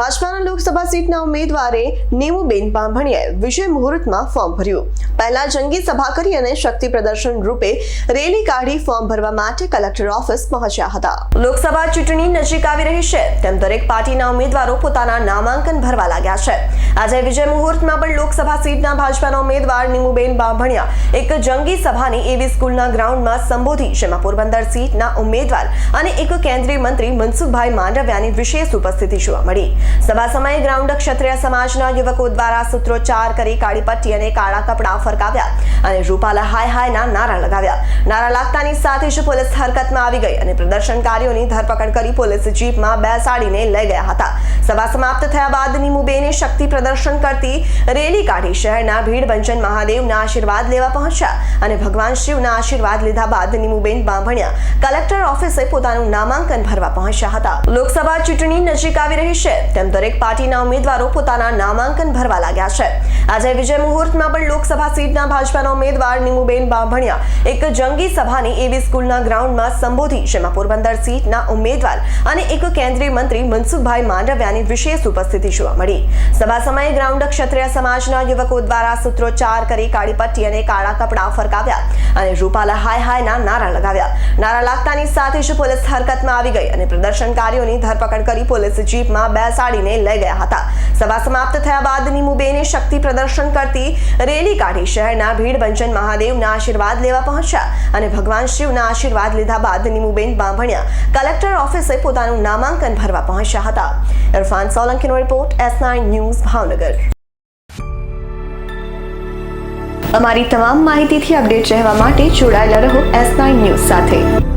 ભાજપાના લોકસભા સીટના ઉમેદવારે નીમુબેન બાંભણીયાએ વિજય મુહૂર્તમાં ફોર્મ ભર્યું. પહેલા જંગી સભા કરી અને શક્તિ પ્રદર્શન રૂપે રેલી કાઢી ફોર્મ ભરવા માટે કલેક્ટર ઓફિસ પહોંચ્યા હતા. લોકસભા ચૂંટણી નજીક આવી રહી છે, તેમ દરેક પાર્ટીના ઉમેદવારો પોતાના નામાંકન ભરવા લાગ્યા છે. આજે વિજય મુહૂર્તમાં પણ લોકસભા સીટના ભાજપાના ઉમેદવાર નીમુબેન બાંભણિયા એક જંગી સભાને એવી સ્કૂલના ગ્રાઉન્ડમાં સંબોધી, જેમાં પોરબંદર સીટના ઉમેદવાર અને એક કેન્દ્રીય મંત્રી મનસુખભાઈ માંડવિયાની વિશેષ ઉપસ્થિતિ જોવા મળી. સભા સમયે ગ્રાઉન્ડ ક્ષત્રિય સમાજના યુવકો દ્વારા સૂત્રોચ્ચાર કરી કાળી પટ્ટી અને કાળા કપડાં ફરકાવ્યા અને રૂપાલા હાય હાયના નારા લગાવ્યા. નારા લાગતાની સાથે જ પોલીસ હરકતમાં આવી ગઈ અને પ્રદર્શનકારીઓની ધરપકડ કરી પોલીસ જીપમાં બેસાડીને લઈ ગયા હતા. સભા સમાપ્ત થયા બાદ નીમુબેને શક્તિ પ્રદર્શન કરતી રેલી કાઢી શહેરના ભીડભંજન મહાદેવના આશીર્વાદ લેવા પહોંચ્યા અને ભગવાન શિવના આશીર્વાદ લીધા બાદ નીમુબેન બાંભણિયા કલેક્ટર ઓફિસે પોતાનું નામાંકન ભરવા પહોંચ્યા હતા. લોકસભા ચૂંટણી નજીક આવી રહી છે. તેમ દરેક પાર્ટીના ઉમેદવારો પોતાના નામાંકન ભરવા લાગ્યા છે. આજે વિજય મુહૂર્તમાં પણ લોકસભા સીટના ભાજપાના ઉમેદવાર નીમુબેન બાંભણિયા એક જંગી સભાને એવી સ્કૂલના ગ્રાઉન્ડમાં સંબોધી, જેમાં પોરબંદર સીટના ઉમેદવાર અને એક કેન્દ્રીય મંત્રી મનસુખભાઈ માંડવિયાની વિશેષ ઉપસ્થિતિ જોવા મળી. સભા સમયે ગ્રાઉન્ડ ક્ષત્રિય સમાજના યુવકો દ્વારા સૂત્રોચ્ચાર કરી કાળી પટ્ટી અને કાળા કપડાં ફરકાવ્યા અને રૂપાલા હાય હાયના નારા લગાવ્યા. નારા લાગતાની સાથે જ પોલીસ હરકતમાં આવી ગઈ અને પ્રદર્શનકારીઓની ધરપકડ કરી પોલીસ જીપમાં બેસાડીને લઈ ગયા હતા. સભા સમાપ્ત થયા બાદ નીમુબેને શક્તિ પ્રદર્શન કરતી રેલી કાઢી શહેરના ભીડભંજન મહાદેવના આશીર્વાદ લેવા પહોંચ્યા અને ભગવાન શિવના આશીર્વાદ લીધા બાદ નીમુબેન બાંભણિયા કલેક્ટર ઓફિસે પોતાનું નામાંકન ભરવા પહોંચ્યા હતા. ઇરફાન સોલંકીનો રિપોર્ટ એસ ન્યૂઝ ભાવનગર. અમારી તમામ માહિતીથી અપડેટ રહેવા માટે જોડાયેલા રહો એસ ન્યૂઝ સાથે.